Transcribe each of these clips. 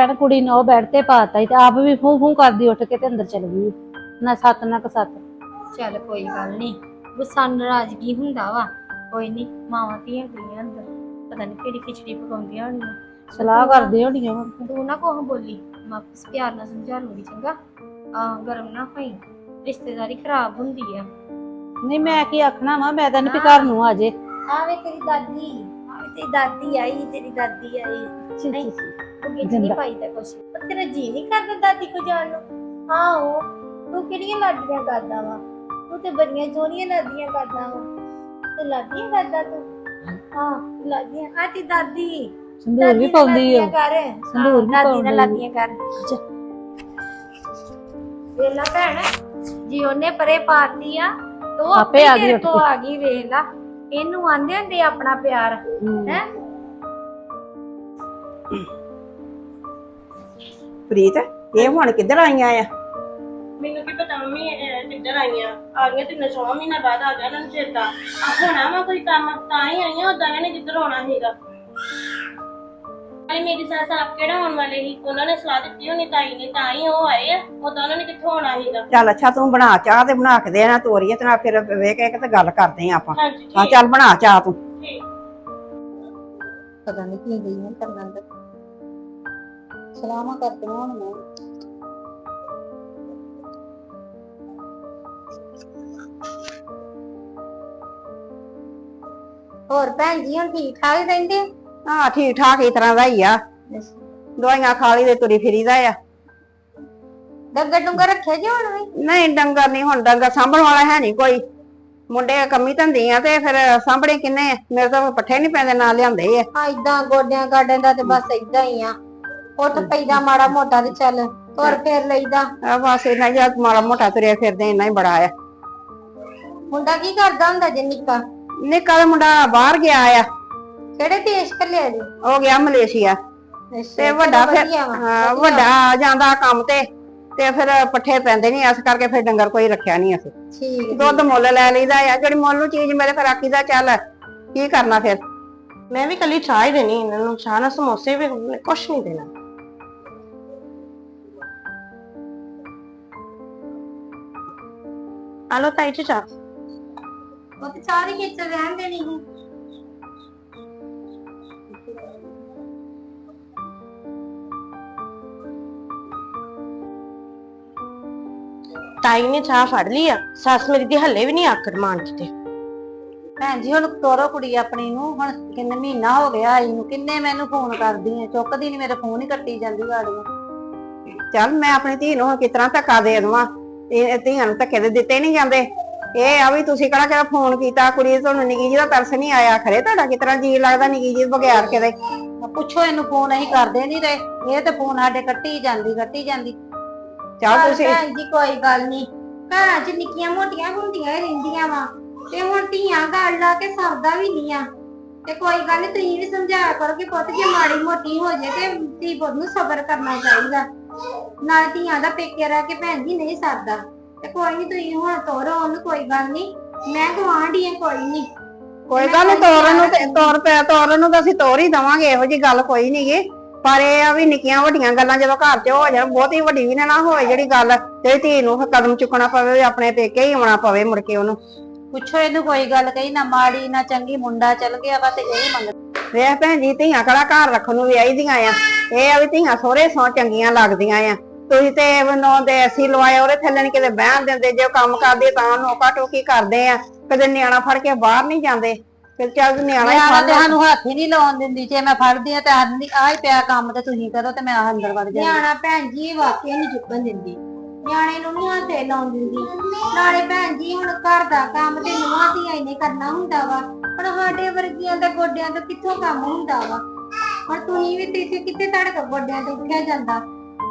ਭੈਣ ਕੁੜੀ ਨੇ ਉਹ ਬੈੱਡ ਤੇ ਪਾਤਾ ਤੇ ਆਪ ਵੀ ਫੂੰ ਫੂੰ ਕਰਦੀ ਉੱਠ ਕੇ ਤੇ ਅੰਦਰ ਚਲ ਗਈ। ਨਾ ਸੱਤ ਨਾ ਕਸੱਤ ਚੱਲ ਕੋਈ ਗੱਲ ਨਹੀਂ ਗੁੱਸਾ ਨਾਰਾਜ਼ਗੀ ਹੁੰਦਾ ਵਾ? ਕੋਈ ਨਹੀਂ ਮਾਵਾਂ ਧੀਆਂ ਗਈਆਂ ਅੰਦਰ। ਪਤਾ ਨਹੀਂ ਕਿਹੜੀ ਖਿਚੜੀ ਪਕਾਉਂਦੀਆਂ ਹੋਣੀਆਂ। ਸਲਾਹ ਕਰਦੇ ਹੋਣੀਆਂ ਹੁਣ ਤੇ। ਨਾ ਕੋਹ ਬੋਲੀ ਮੈਂ ਆਪਸ ਪਿਆਰ ਨਾਲ ਸਮਝਾ ਲੂੰਗੀ ਚੰਗਾ? ਆ ਗਰਮ ਨਾ ਹੋਈ ਰਿਸ਼ਤੇਦਾਰੀ ਖਰਾਬ ਹੁੰਦੀ ਆ। ਨਹੀਂ ਮੈਂ ਕੀ ਆਖਣਾ ਵਾ? ਮੈਂ ਤਾਂ ਨਹੀਂ ਘਰ ਨੂੰ ਆ ਜੇ। ਆਵੇ ਤੇਰੀ ਦਾਦੀ ਆਵੇ ਤੇਰੀ ਦਾਦੀ ਆਈ ਤੇਰੀ ਦਾਦੀ ਆਈ। ਵਿੱਚ ਨਹੀਂ। ਪਾਈਦਾ ਕੁਛ। ਪਰ ਤੇਰਾ ਜੀ ਨਹੀਂ ਕਰਦਾ ਦਾਦੀ ਕੋ ਜਾਣ ਨੂੰ। ਆਹੋ ਤੂੰ ਕਿਹੜੀਆਂ ਲਾਡੀਆਂ ਕਰਦਾ ਵਾ? ਤੂੰ ਤੇ ਬੜੀਆਂ ਜੋਨੀਆਂ ਲਾਡੀਆਂ ਕਰਦਾ ਵਾ। ਤੇ ਲਾਡੀਆਂ ਕਰਦਾ ਤੂੰ? ਹਾਂ ਲਾਡੀਆਂ। ਆ ਤੀ ਦਾਦੀ। ਸੰਦੂਰ ਵੀ ਪਾਉਂਦੀ ਆ। ਕਰ। ਸੰਦੂਰ ਵੀ ਦਾਦੀ ਪਾਉਂਦੀ ਨਾਲ ਆ। ਲਾਡੀਆਂ ਕਰ। ਵੇਲਾ ਭੈਣ ਜੀ ਉਹਨੇ ਪਰੇ ਪਾਤੀ ਆ ਤੋ ਆਪੇ ਆ ਗਈ ਕੋ। ਆ ਗਈ ਵੇਲਾ ਇਹਨੂੰ ਆਂਦੇ ਹੁੰਦੇ ਆਪਣਾ ਪਿਆਰ। ਹੈ? ਪ੍ਰੀਤ ਇਹ ਹੁਣ ਕਿੱਧਰ ਆਈਆਂ ਆ? ਮੈਨੂੰ ਕੀ ਪਤਾ ਮੰਮੀ ਇਹ ਕਿੱਧਰ ਆਈਆਂ? ਆ ਗਈਆਂ ਤਿੰਨ ਛੋਹ ਮਹੀਨਾ ਬਾਅਦ ਆ ਗਿਆ ਇਹਨਾਂ ਨੂੰ ਚੇਤਾ। ਆ ਹੋਣਾ ਵਾ ਕੋਈ ਕੰਮ ਤਾਂ ਹੀ ਆਈਆਂ ਉਦਾਂ ਇਹਨਾਂ ਨੇ ਕਿੱਧਰ ਆਉਣਾ ਸੀਗਾ ਅਰੇ ਮੇਰੀ ਸੱਸ ਆਪ ਕਿਹੜਾ ਆਉਣ ਵਾਲੇ ਸੀ? ਉਹਨਾਂ ਨੇ ਸਲਾਹ ਦਿੱਤੀ ਹੋਣੀ ਤਾਈ ਨੇ ਤਾਂ ਹੀ ਉਹ ਆਏ ਆ। ਉਦਾਂ ਉਹਨਾਂ ਨੇ ਕਿੱਥੋਂ ਆਉਣਾ ਸੀਗਾ? ਚੱਲ ਅੱਛਾ ਤੂੰ ਬਣਾ ਚਾਹ ਤੇ ਬਣਾ ਕੇ ਦੇ ਨਾ ਤੋਰੀਏ ਤੇ ਨਾਲ ਫਿਰ ਵੇਖ ਕੇ ਤੇ ਗੱਲ ਕਰਦੇ ਆ ਆਪਾਂ। ਹਾਂਜੀ ਹਾਂ ਠੀਕ ਚੱਲ ਬਣਾ ਚਾਹ ਤੂੰ। ਠੀਕ। ਪਤਾ ਨਹੀਂ ਕੀ ਗਈ ਹੈ ਕਰਨ ਅੰਦਰ। ਸਲਾਮਾਂ ਕਰਦੀਆਂ ਹੁਣ ਮੈਂ ਹੋਰ ਭੈਣ ਜੀ ਹੁਣ ਠੀਕ ਠਾਕ ਰਹਿੰਦੇ? ਹਾਂ ਠੀਕ ਠਾਕ ਇਸ ਤਰ੍ਹਾਂ ਦਾ ਹੀ ਆ। ਦਵਾਈਆਂ ਖਾ ਲਈ ਤੇ ਤੁਰੀ ਫਿਰੀਦਾ ਆ। ਡੰਗਰ ਡੁੰਗਰ ਰੱਖਿਆ ਜੀ ਹੁਣ ਵੀ? ਨਹੀਂ ਡੰਗਰ ਨਹੀਂ ਹੁਣ ਡੰਗਰ ਸਾਂਭਣ ਵਾਲਾ ਹੈ ਨਹੀਂ ਕੋਈ। ਮੁੰਡੇ ਕੰਮੀ ਧੰਦੀ ਆ ਤੇ ਫਿਰ ਸਾਂਭਣੇ ਕਿੰਨੇ ਆ? ਮੇਰੇ ਤਾਂ ਪੱਠੇ ਨਹੀਂ ਪੈਂਦੇ ਨਾਲ ਲਿਆਂਦੇ ਆ। ਆ ਇਦਾਂ ਗੋਡਿਆਂ ਗਾਡਿਆਂ ਦਾ ਤੇ ਬਸ ਇਦਾਂ ਹੀ ਆ। ਉੱਠ ਪੈਦਾ ਮਾੜਾ ਮੋਟਾ ਤੇ ਚੱਲ ਤੁਰ ਫੇਰ ਲਈਦਾ। ਆ ਬਸ ਇੰਨਾ ਹੀ ਆ, ਮਾੜਾ ਮੋਟਾ ਤੁਰਿਆ ਫਿਰਦੇ ਇੰਨਾ ਹੀ ਬੜਾ ਆ। ਮੁੰਡਾ ਕੀ ਕਰਦਾ ਹੁੰਦਾ ਜੇ ਨਿੱਕਾ? ਨਿੱਕਾ ਦਾ ਮੁੰਡਾ ਬਾਹਰ ਗਿਆ ਆ। ਕਿਹੜੇ ਦੇਸ਼ ਕੱਲਿਆ ਜੀ? ਉਹ ਗਿਆ ਮਲੇਸ਼ੀਆ। ਤੇ ਵੱਡਾ ਫਿਰ ਹਾਂ ਵੱਡਾ ਜਾਂਦਾ ਕੰਮ ਤੇ ਤੇ ਫਿਰ ਪੱਠੇ ਪੈਂਦੇ ਨਹੀਂ ਇਸ ਕਰਕੇ ਫਿਰ ਡੰਗਰ ਕੋਈ ਰੱਖਿਆ ਨਹੀਂ ਅਸੀਂ। ਠੀਕ ਦੁੱਧ ਮੁੱਲ ਲੈ ਲਈਦਾ ਆ ਜਿਹੜੀ ਮੁੱਲ ਨੂੰ ਚੀਜ਼ ਮੇਰੇ ਫਿਰ ਆਖੀਦਾ ਚੱਲ ਕੀ ਕਰਨਾ ਫਿਰ? ਮੈਂ ਵੀ ਕੱਲੀ ਚਾਹ ਹੀ ਦੇਣੀ ਇਹਨਾਂ ਨੂੰ ਚਾਹ ਨਾਲ ਸਮੋਸੇ ਵੀ ਕੁਛ ਨਹੀਂ ਦੇਣਾ। ਆਲੋ ਤਾਈ ਜੀ ਚਾਹ। ਉਹ ਤੇ ਸਾਰੀ ਖੇਚਲ ਰਹਿਣ ਦੇਣੀ ਸੀ ਤਾਈ ਨੇ ਚਾਹ ਫੜ ਲਈ ਆ। ਸੱਸ ਮੇਰੀ ਦੀ ਹੱਲੇ ਵੀ ਨਹੀਂ ਆਕੜ ਮਾਰਦੀ ਤੇ ਭੈਣ ਜੀ ਹੁਣ ਤੋਰੋ ਕੁੜੀ ਆਪਣੀ ਨੂੰ। ਹੁਣ ਕਿੰਨੇ ਮਹੀਨਾ ਹੋ ਗਿਆ ਆਈ ਨੂੰ। ਕਿੰਨੇ ਮੈਨੂੰ ਫੋਨ ਕਰਦੀ ਐ ਚੁੱਕਦੀ ਨਹੀਂ ਮੇਰੇ ਫੋਨ ਹੀ ਕੱਟੀ ਜਾਂਦੀ ਗਾੜੀਆਂ ਚੱਲ ਮੈਂ ਆਪਣੀ ਧੀ ਨੂੰ ਹੁਣ ਕਿਸ ਤਰ੍ਹਾਂ ਧੱਕਾ ਦੇ ਦੇਵਾਂ? ਇਹ ਧੀਆਂ ਨੂੰ ਧੱਕੇ ਦੇ ਦਿੱਤੇ ਨਹੀਂ ਜਾਂਦੇ। ਇਹ ਆ ਵੀ ਤੁਸੀਂ ਕਿਹੜਾ ਕਿਹੜਾ ਫੋਨ ਕੀਤਾ ਕੁੜੀ ਤੁਹਾਨੂੰ ਨਿੱਕੀ ਜੀ ਦਾ ਤਰਸ ਨਹੀਂ ਆਇਆ। ਖਰੇ ਤੁਹਾਡਾ ਕਿਸ ਤਰ੍ਹਾਂ ਜੀ ਲੱਗਦਾ ਨਿੱਕੀ ਜੀ ਬਗੈਰ ਕਿਤੇ? ਪੁੱਛੋ ਇਹਨੂੰ ਫੋਨ ਅਸੀਂ ਕਰਦੇ ਨਹੀਂ ਰਹੇ। ਇਹ ਤੇ ਫੋਨ ਸਾਡੇ ਕੱਟੀ ਜਾਂਦੀ ਕੱਟੀ ਜਾਂਦੀ। ਚੱਲ ਤੁਸੀਂ? ਭੈਣ ਜੀ ਕੋਈ ਗੱਲ ਨਹੀਂ। ਘਰਾਂ 'ਚ ਨਿੱਕੀਆਂ ਮੋਟੀਆਂ ਹੁੰਦੀਆਂ ਹੀ ਰਹਿੰਦੀਆਂ ਵਾ। ਤੇ ਹੁਣ ਧੀਆਂ ਗੱਲ ਲਾ ਕੇ ਸਰਦਾ ਵੀ ਨਹੀਂ ਆ। ਤੇ ਕੋਈ ਗੱਲ ਨੀ ਤੁਸੀਂ ਵੀ ਸਮਝਾਇਆ ਕਰੋ ਕਿ ਪੁੱਤ ਜੇ ਮਾੜੀ ਮੋਟੀ ਹੋ ਜੇ ਤੇ ਧੀ ਪੁੱਤ ਨੂੰ ਸਬਰ ਕਰਨਾ ਚਾਹੀਦਾ। ਨਾਲ ਧੀਆਂ ਦਾ ਪੇਕੇ ਰਹਿ ਕੇ ਭੈਣ ਜੀ ਨਹੀਂ ਸਰਦਾ। ਤੇ ਕੋਈ ਨਹੀਂ ਤੁਸੀਂ ਹੁਣ ਤੋਰੋ ਉਹਨੂੰ ਕੋਈ ਗੱਲ ਨਹੀਂ ਮੈਂ ਗਵਾਂਢੀ ਆ ਕੋਈ ਨਹੀਂ ਕੋਈ ਗੱਲ ਨੀ ਤੋਰਨ ਨੂੰ ਤੇ ਤੋਰ ਪਿਆ ਤੋਰਨ ਨੂੰ ਤਾਂ ਅਸੀਂ ਤੋਰ ਹੀ ਦਵਾਂਗੇ ਇਹੋ ਜੀ ਗੱਲ ਕੋਈ ਨੀ ਗੀ। ਪਰ ਇਹ ਆ ਵੀ ਨਿੱਕੀਆਂ ਵੱਡੀਆਂ ਗੱਲਾਂ ਜਦੋਂ ਘਰ 'ਚ ਹੋ ਜਾਣ ਬਹੁਤੀ ਵੱਡੀ ਵੀ ਨਾ ਨਾ ਹੋਏ ਜਿਹੜੀ ਗੱਲ ਤੇ ਧੀ ਨੂੰ ਫਿਰ ਕਦਮ ਚੁੱਕਣਾ ਪਵੇ ਵੀ ਆਪਣੇ ਪੇਕੇ ਹੀ ਆਉਣਾ ਪਵੇ ਮੁੜ ਕੇ ਉਹਨੂੰ। ਪੁੱਛੋ ਇਹਨੂੰ ਕੋਈ ਗੱਲ ਕਹੀ ਨਾ ਮਾੜੀ ਨਾ ਚੰਗੀ ਮੁੰਡਾ ਚੱਲ ਗਿਆ ਵਾ ਤੇ ਇਹ ਮੰਗ ਵੇਖ ਭੈਣ ਜੀ ਧੀਆਂ ਕਿਹੜਾ ਘਰ ਰੱਖਣ ਨੂੰ ਵਿਆਹੀ ਦੀਆਂ ਆ? ਇਹ ਆ ਵੀ ਧੀਆਂ ਸਹੁਰੇ ਸੌ ਚੰਗੀਆਂ ਲੱਗਦੀਆਂ ਆ। ਤੁਸੀਂ ਤੇ ਨੌ ਦੇ ਅਸੀਂ ਲਵਾਏ ਉਹਦੇ ਥੱਲੇ ਨੀ ਕਿਤੇ ਬਹਿਣ ਦਿੰਦੇ। ਜੇ ਉਹ ਕੰਮ ਕਰਦੇ ਤਾਂ ਨੋਕਾ ਟੋਕੀ ਕਰਦੇ ਆ। ਕਦੇ ਨਿਆਣਾ ਫੜ ਕੇ ਬਾਹਰ ਨਹੀਂ ਜਾਂਦੇ। ਫਿਰ ਚੱਲ ਨਿਆਣਾ ਹੀ ਫੜ ਲਿਆ। ਸਾਨੂੰ ਹੱਥ ਹੀ ਨਹੀਂ ਲਾਉਣ ਦਿੰਦੀ। ਜੇ ਮੈਂ ਫੜਦੀ ਆ ਤੇ ਆਂਦੀ ਆ ਹੀ ਪਿਆ ਕੰਮ ਤੇ ਤੁਸੀਂ ਕਰੋ ਤੇ ਮੈਂ ਆਹ ਅੰਦਰ ਵੜ ਜਾਂਦੀ। ਨਿਆਣਾ ਭੈਣ ਜੀ ਵਾਕਿਆ ਨਹੀਂ ਚੁੱਕਣ ਦਿੰਦੀ। ਨਿਆਣੇ ਨੂੰ ਨਹੀਂ ਹੱਥੇ ਲਾਉਣ ਦਿੰਦੀ ਨਾਲੇ ਭੈਣ ਜੀ, ਹੁਣ ਘਰ ਦਾ ਕੰਮ ਤੇ ਨੂੰਹਾਂ ਧੀਆਂ ਹੀ ਨੇ ਕਰਨਾ ਹੁੰਦਾ ਵਾ। ਹੁਣ ਸਾਡੇ ਵਰਗੀਆਂ ਦੇ ਗੋਡਿਆਂ ਤੋਂ ਕਿੱਥੋਂ ਕੰਮ ਹੁੰਦਾ ਵਾ? ਹੁਣ ਤੁਸੀਂ ਵੀ ਤੇ ਕਿੱਥੇ ਧੜਕ ਗੋਡਿਆਂ ਤੋਂ ਉੱਠਿਆ ਜਾਂਦਾ?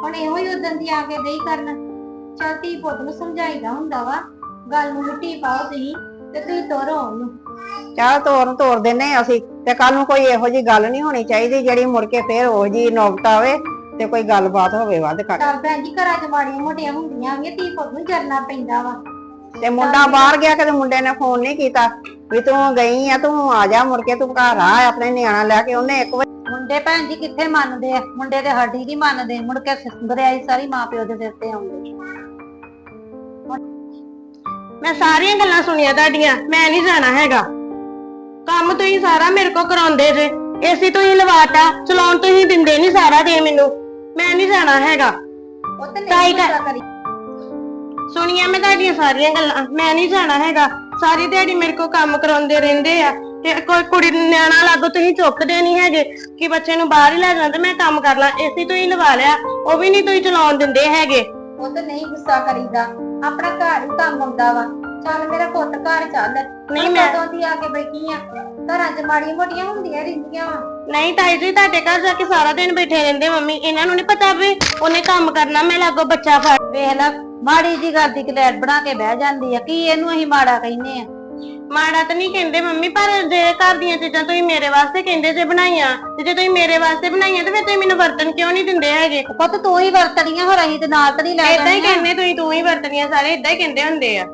ਹੁਣ ਇਹੋ ਹੀ ਉਦੋਂ ਦੀ ਆ ਕੇ ਦੇਈ ਕਰਨ। ਚੱਲ ਧੀ ਪੁੱਤ ਨੂੰ ਸਮਝਾਈਦਾ ਹੁੰਦਾ ਵਾ। ਗੱਲ ਨੂੰ ਮਿੱਟੀ ਪਾਓ ਤੁਸੀਂ ਤੇ ਤੁਸੀਂ ਤੋਰੋ ਉਹਨੂੰ। ਚੱਲ ਤੋਰ ਤੋਰ ਦਿੰਨੇ ਆ ਅਸੀਂ। ਤੇ ਕੱਲ ਨੂੰ ਕੋਈ ਇਹੋ ਜੀ ਗੱਲ ਨਹੀਂ ਹੋਣੀ ਚਾਹੀਦੀ ਜਿਹੜੀ ਮੁੜ ਕੇ ਫੇਰ ਉਹ ਜੀ ਨੌਬਤ ਆਵੇ। ਤੇ ਕੋਈ ਗੱਲਬਾਤ ਹੋਵੇ ਵੱਧ ਘੱਟ ਚੱਲ ਭੈਣ ਜੀ ਘਰਾਂ 'ਚ ਮਾੜੀਆਂ ਮੋਟੀਆਂ ਹੁੰਦੀਆਂ ਵੀ ਧੀ ਪੁੱਤ ਨੂੰ ਜਰਨਾ ਪੈਂਦਾ ਵਾ। ਤੇ ਮੁੰਡਾ ਬਾਹਰ ਗਿਆ ਕਦੇ ਮੁੰਡੇ ਨੇ ਫੋਨ ਨਹੀਂ ਕੀਤਾ ਵੀ ਤੂੰ ਗਈ ਆ ਤੂੰ ਆ ਜਾ ਮੁੜ ਕੇ ਤੂੰ ਘਰ ਆ ਆਪਣੇ ਨਿਆਣਾ ਲੈ ਕੇ ਉਹਨੇ ਇੱਕ ਵਾਰ ਮੁੰਡਾ ਭੈਣ ਜੀ ਕਿੱਥੇ ਮੰਨਦੇ ਆ? ਮੁੰਡੇ ਤੇ ਸਾਡੀ ਨਹੀਂ ਮੰਨਦੇ ਮੁੜ ਕੇ ਬਰਿਆਈ ਸਾਰੀ ਮਾਂ ਪਿਓ ਦੇ ਸਿਰ ਤੇ ਆਉਂਦੀ। ਮੈਂ ਸਾਰੀਆਂ ਗੱਲਾਂ ਸੁਣੀਆਂ ਤੁਹਾਡੀਆਂ ਮੈਂ ਨਹੀਂ ਜਾਣਾ ਹੈਗਾ। ਕੰਮ ਤੁਸੀਂ ਸਾਰਾ ਮੇਰੇ ਕੋ ਕਰਾਉਂਦੇ ਜੇ ਏਸੀ ਤੁਸੀਂ ਲਵਾਤਾ ਚਲਾਉਣ ਤੁਸੀਂ ਦਿੰਦੇ ਨਹੀਂ ਸਾਰਾ ਦੇ ਮੈਨੂੰ। ਮੈਂ ਨਹੀਂ ਜਾਣਾ ਹੈਗਾ। ਉਹ ਤੇ ਤਾਈ ਨਹੀਂ ਗੁੱਸਾ ਕਰੀ। ਸੁਣੀਆਂ ਮੈਂ ਤੁਹਾਡੀਆਂ ਸਾਰੀਆਂ ਗੱਲਾਂ। ਮੈਂ ਨਹੀਂ ਜਾਣਾ ਹੈਗਾ। ਸਾਰੀ ਦਿਹਾੜੀ ਮੇਰੇ ਕੋ ਕੰਮ ਕਰਾਉਂਦੇ ਰਹਿੰਦੇ ਆ। ਤੇ ਕੋਈ ਕੁੜੀ ਨੂੰ ਨਿਆਣਾ ਲਾਗੋ ਤੁਸੀਂ ਚੁੱਕਦੇ ਨਹੀਂ ਹੈਗੇ ਕਿ ਬੱਚੇ ਨੂੰ ਬਾਹਰ ਹੀ ਲੈ ਜਾਣਾ ਤੇ ਮੈਂ ਕੰਮ ਕਰ ਲਾਂ। ਏਸੀ ਤੁਸੀਂ ਲਵਾ ਲਿਆ। ਉਹ ਵੀ ਨਹੀਂ ਤੁਸੀਂ ਚਲਾਉਣ ਦਿੰਦੇ ਹੈਗੇ। ਉਹ ਤੇ ਨਹੀਂ ਗੁੱਸਾ ਕਰੀਦਾ। ਆਪਣਾ ਘਰ ਹੀ ਕੰਮ ਆਉਂਦਾ ਵਾ। ਚੱਲ ਮੇਰਾ ਪੁੱਤ ਘਰ ਚੱਲ। ਨਹੀਂ ਮੈਂ ਕਦੋਂ ਦੀ ਆ ਕੇ ਬੈਠੀ ਆ? ਘਰਾਂ 'ਚ ਮਾੜੀਆਂ ਮੋਟੀਆਂ ਹੁੰਦੀਆਂ ਰਹਿੰਦੀਆਂ। ਵਾ ਨਹੀਂ ਤਾਈ ਜੀ ਤੁਹਾਡੇ ਘਰ ਜਾ ਕੇ ਸਾਰਾ ਦਿਨ ਬੈਠੇ ਰਹਿੰਦੇ ਮੰਮੀ ਇਹਨਾਂ ਨੂੰ ਨਹੀਂ ਪਤਾ ਵੀ ਉਹਨੇ ਕੰਮ ਕਰਨਾ ਮੈਂ ਲਾਗੋ ਬੱਚਾ ਫੜ ਵੇਖ ਲੈ ਮਾੜੀ ਜੀ ਗੱਲ ਦੀ ਕਲੈਟ ਬਣਾ ਕੇ ਬਹਿ ਜਾਂਦੀ ਆ ਕੀ ਇਹਨੂੰ ਅਸੀਂ ਮਾੜਾ ਕਹਿੰਦੇ ਆ? ਮਾੜਾ ਤਾਂ ਨਹੀਂ ਕਹਿੰਦੇ ਮੰਮੀ ਪਰ ਜੇ ਘਰ ਦੀਆਂ ਚੀਜ਼ਾਂ ਤੁਸੀਂ ਮੇਰੇ ਵਾਸਤੇ ਕਹਿੰਦੇ ਜੇ ਬਣਾਈਆਂ ਤੇ ਜੇ ਤੁਸੀਂ ਮੇਰੇ ਵਾਸਤੇ ਬਣਾਈਆਂ ਤੇ ਫਿਰ ਤੁਸੀਂ ਮੈਨੂੰ ਵਰਤਨ ਕਿਉਂ ਨਹੀਂ ਦਿੰਦੇ ਹੈਗੇ? ਪੁੱਤ ਤੂੰ ਹੀ ਵਰਤਣੀਆਂ ਹੋਰ ਅਸੀਂ ਤੇ ਨਾਲ ਤੇ ਨਹੀਂ ਲੈ ਏਦਾਂ ਹੀ। ਕਹਿੰਦੇ ਤੁਸੀਂ ਤੂੰ ਹੀ ਵਰਤਨੀਆਂ ਸਾਰੇ ਏਦਾਂ ਹੀ ਕਹਿੰਦੇ ਹੁੰਦੇ ਆ।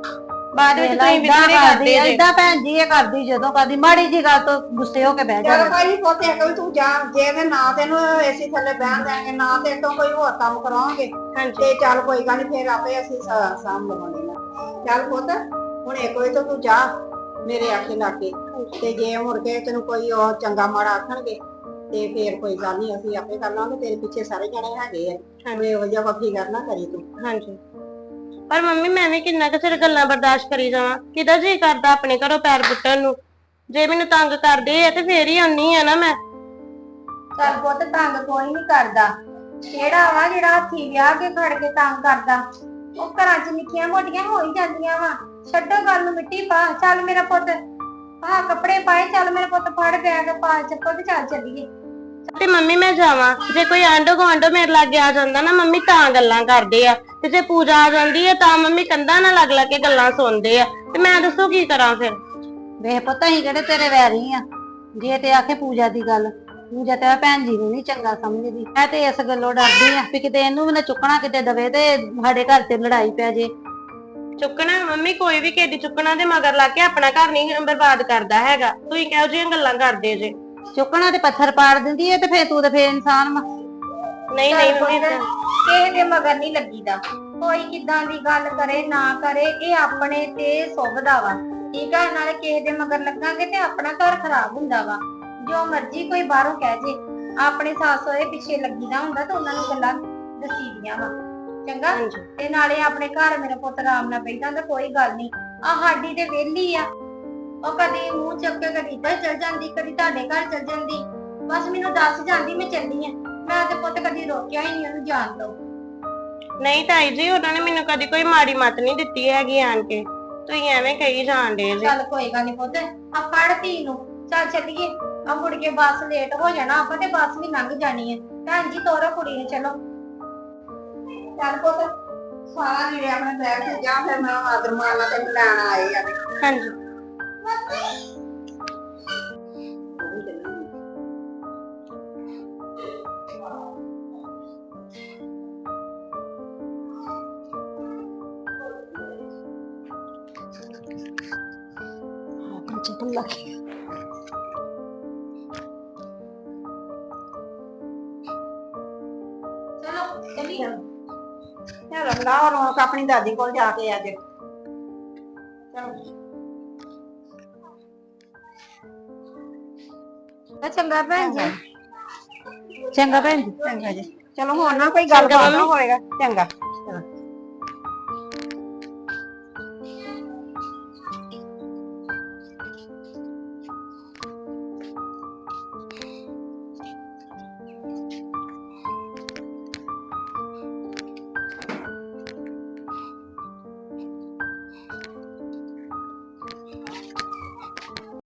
ਬਾਅਦ ਵਿੱਚ ਵੇਖ ਤੁਸੀਂ ਵਿਚਾਰੇ ਕਰਦੀ ਜੇ। ਏਦਾਂ ਭੈਣ ਜੀ ਇਹ ਕਰਦੀ ਜਦੋਂ ਕਰਦੀ ਮਾੜੀ ਜੀ ਗੱਲ ਤੋਂ ਗੁੱਸੇ ਹੋ ਕੇ ਬਹਿ ਚੱਲ ਜਾਂਦੀ ਭਾਈ ਪੁੱਤ ਵੀ ਤੂੰ ਜਾ ਜੇ ਤੇ ਨਾ ਤੈਨੂੰ ਏਸੀ ਥੱਲੇ ਬਹਿਣ ਦੇਣਗੇ ਨਾ ਤੇ ਤੋਂ ਕੋਈ ਹੋਰ ਕੰਮ ਕਰਾਵਾਂਗੇ ਹਾਂਜੀ। ਤੇ ਚੱਲ ਕੋਈ ਗੱਲ ਨਹੀਂ ਫੇਰ ਆਪੇ ਅਸੀਂ ਸਾ- ਸਾਂਭ ਲਵਾਂਗੇ ਚੱਲ ਪੁੱਤ ਹੁਣ ਇੱਕ ਵਜੇ ਤੋਂ ਤੂੰ ਜਾ ਮੇਰੇ ਆਖੇ ਲਾ ਕੇ ਤੇ ਜੇ ਮੁੜ ਕੇ ਤੈਨੂੰ ਕੋਈ ਉਹ ਚੰਗਾ ਮਾੜਾ ਆਖਣਗੇ ਤੇ ਫੇਰ ਕੋਈ ਗੱਲ ਨਹੀਂ ਅਸੀਂ ਆਪੇ ਕਰ ਲਾਂਗੇ ਤੇਰੇ ਪਿੱਛੇ ਸਾਰੇ ਜਣੇ ਹੈਗੇ ਆ। ਹਾਂਜੀ। ਇਹੋ ਜਿਹਾ ਵਫੀ ਕਰਨਾ ਕਰੀ ਤੂੰ। ਹਾਂਜੀ। ਪਰ ਮੰਮੀ, ਮੈਂ ਵੀ ਕਿੰਨਾ ਕੁ ਚਿਰ ਗੱਲਾਂ ਬਰਦਾਸ਼ਤ ਕਰੀ ਜਾਵਾਂ? ਕਿਹਦਾ ਜੀ ਕਰਦਾ ਆਪਣੇ ਘਰੋਂ ਪੈਰ ਪੁੱਟਣ ਨੂੰ? ਜੇ ਮੈਨੂੰ ਤੰਗ ਕਰਦੇ ਆ ਤੇ ਫੇਰ ਹੀ ਆਉਣੀ ਆ ਨਾ ਮੈਂ। ਚੱਲ ਪੁੱਤ, ਤੰਗ ਕੋਈ ਨਹੀਂ ਕਰਦਾ। ਕਿਹੜਾ ਵਾ ਜਿਹੜਾ ਹੱਥੀ ਵਿਆਹ ਕੇ ਖੜ ਕੇ ਤੰਗ ਕਰਦਾ? ਉਹ ਘਰਾਂ 'ਚ ਨਿੱਕੀਆਂ ਮੋਟੀਆਂ ਹੋ ਹੀ ਜਾਂਦੀਆਂ ਵਾ। ਛੱਡੋ ਗੱਲ ਨੂੰ ਮਿੱਟੀ ਪਾ। ਚੱਲ ਮੇਰਾ ਪੁੱਤ, ਆਹ ਕੱਪੜੇ ਪਾਏ। ਚੱਲ ਮੇਰਾ ਪੁੱਤ ਫੜ ਬੈਗ ਪਾ। ਚੱਪਲ ਤੇ ਚੱਲ ਚੱਲੀਏ। ਤੇ ਮੰਮੀ ਮੈਂ ਜਾਵਾਂ। ਜੇ ਕੋਈ ਆਂਡੋ ਗਵਾਂਡੋ ਮੇਰੇ ਲਾਗੇ ਆ ਜਾਂਦਾ ਨਾ ਮੰਮੀ ਤਾਂ ਗੱਲਾਂ ਕਰਦੇ ਆ। ਤੇ ਜੇ ਪੂਜਾ ਆ ਜਾਂਦੀ ਹੈ ਤਾਂ ਮੰਮੀ ਕੰਧਾਂ ਨਾਲ ਲੱਗ ਲੱਗ ਕੇ ਗੱਲਾਂ ਸੁਣਦੇ ਆ। ਤੇ ਮੈਂ ਦੱਸੋ ਕੀ ਕਰਾਂ ਫਿਰ? ਵੇਖ ਪੁੱਤ ਅਸੀਂ ਕਿਹੜੇ ਤੇਰੇ ਵੈਰੀ ਆ? ਜੇ ਤੇ ਆਖੇ ਪੂਜਾ ਦੀ ਗੱਲ ਪੂਜਾ ਤੇ ਭੈਣ ਜੀ ਨੂੰ ਨਹੀਂ ਚੰਗਾ ਸਮਝਦੀ। ਮੈਂ ਤੇ ਇਸ ਗੱਲੋਂ ਡਰਦੀ ਆ ਵੀ ਕਿਤੇ ਇਹਨੂੰ ਵੀ ਨਾ ਚੁੱਕਣਾ ਕਿਤੇ ਦਵੇ ਤੇ ਸਾਡੇ ਘਰ ਤੇ ਲੜਾਈ ਪੈ ਜੇ। ਚੁੱਕਣਾ ਮੰਮੀ ਕੋਈ ਵੀ ਕਿਹਦੀ ਚੁੱਕਣਾ ਦੇ ਮਗਰ ਲੱਗ ਕੇ ਆਪਣਾ ਘਰ ਨਹੀਂ ਬਰਬਾਦ ਕਰਦਾ ਹੈਗਾ। ਤੁਸੀਂ ਕਿਹੋ ਜਿਹੀਆਂ ਗੱਲਾਂ ਕਰਦੇ ਜੇ। ਚੁੱਕਣਾ ਤੇ ਪੱਥਰ ਪਾੜ ਦਿੰਦੀ ਏ ਤੇ ਫੇਰ ਤੂੰ ਤੇ ਫੇਰ ਇਨਸਾਨ ਵਾ। ਨਹੀਂ ਨਹੀਂ ਪੁੱਤ, ਏਦਾਂ- ਕਿਸੇ ਦੇ ਮਗਰ ਨਹੀਂ ਲੱਗੀਦਾ। ਕੋਈ ਕਿਦਾਂ ਦੀ ਗੱਲ ਕਰੇ ਨਾ ਕਰੇ ਇਹ ਆਪਣੇ ਤੇ ਸੁਭਦਾ ਵਾ। ਠੀਕ ਆ ਨਾਲੇ ਕਿਸੇ ਦੇ ਮਗਰ ਲੱਗਾਂਗੇ ਤੇ ਆਪਣਾ ਘਰ ਖਰਾਬ ਹੁੰਦਾ ਵਾ। ਜੋ ਮਰਜ਼ੀ ਕੋਈ ਬਾਹਰੋਂ ਕਹਿ ਜੇ। ਆਪਣੇ ਸੱਸ ਹੋਏ ਪਿੱਛੇ ਲੱਗੀਦਾ ਹੁੰਦਾ ਤਾਂ ਉਹਨਾਂ ਨੂੰ ਗੱਲਾਂ ਦਸੀਦੀਆਂ ਵਾ। ਚੰਗਾ? ਹਾਂਜੀ। ਤੇ ਨਾਲੇ ਆਪਣੇ ਘਰ ਮੇਰਾ ਪੁੱਤ ਆਰਾਮ ਨਾਲ ਬੈਠਾ ਤਾਂ ਕੋਈ ਗੱਲ ਨਹੀਂ। ਆ ਸਾਡੀ ਤੇ ਵਿਹਲੀ ਆ। ਉਹ ਕਦੀ ਮੂੰਹ ਚੱਕ ਕੇ ਕਦੀ ਇੱਧਰ ਚਲ ਜਾਂਦੀ ਕਦੀ ਤੁਹਾਡੇ ਘਰ ਚਲ ਜਾਂਦੀ। ਬਸ ਮੈਨੂੰ ਦੱਸ ਜਾਂਦੀ ਮੈਂ ਚੱਲੀ ਆ। ਮੈਂ ਤੇ ਪੁੱਤ ਕਦੀ ਰੋਕਿਆ ਹੀ ਨਹੀਂ ਉਹਨੂੰ ਜਾਣ ਤੋਂ। ਨਹੀਂ ਤਾਈ ਜੀ ਉਹਨਾਂ ਨੇ ਮੈਨੂੰ ਕਦੀ ਕੋਈ ਮਾੜੀ ਮੱਤ ਨਹੀਂ ਦਿੱਤੀ ਹੈਗੀ ਆਣ ਕੇ। ਤੁਸੀਂ ਐਵੇਂ ਕਹੀ ਜਾਂਦੇ ਜੇ। ਚੱਲ ਕੋਈ ਗੱਲ ਨਹੀਂ ਪੁੱਤ ਆ ਫੜ ਧੀ ਨੂੰ। ਚੱਲ ਚੱਲੀਏ। ਆ ਮੁੜ ਕੇ ਬੱਸ ਲੇਟ ਹੋ ਜਾਣਾ ਆਪਾਂ ਤੇ ਬੱਸ ਵੀ ਲੰਘ ਜਾਣੀ ਹੈ ਭੈਣ ਜੀ ਤੋਰੋ ਕੁੜੀ ਨੂੰ ਚਲੋ। ਚੱਲ ਪੁੱਤ ਸਾਰਾ ਜਿਹੜੇ ਆਪਣੇ ਬੈਗ ਤੇ ਜਾ ਫਿਰ ਮੈਂ ਆਦਰ ਮਾਰਨਾ ਤੈਨੂੰ ਲੈਣ ਆਏ ਆ। ਹਾਂਜੀ। ਚੱਪਲ ਲਾ ਕੇ ਚਲੋ ਚੱਲੀਏ ਚੱਲ ਰੰਦਾ ਰੌਣਕ ਆਪਣੀ ਦਾਦੀ ਕੋਲ ਜਾ ਕੇ ਅੱਜ ਤਾਂ ਚੰਗਾ ਭੈਣ ਜੀ। ਚੰਗਾ ਭੈਣ ਜੀ ਚੰਗਾ ਜੀ। ਚਲੋ ਹੁਣ ਨਾ ਕੋਈ ਗੱਲ ਨਾ ਹੋਏਗਾ। ਚੰਗਾ।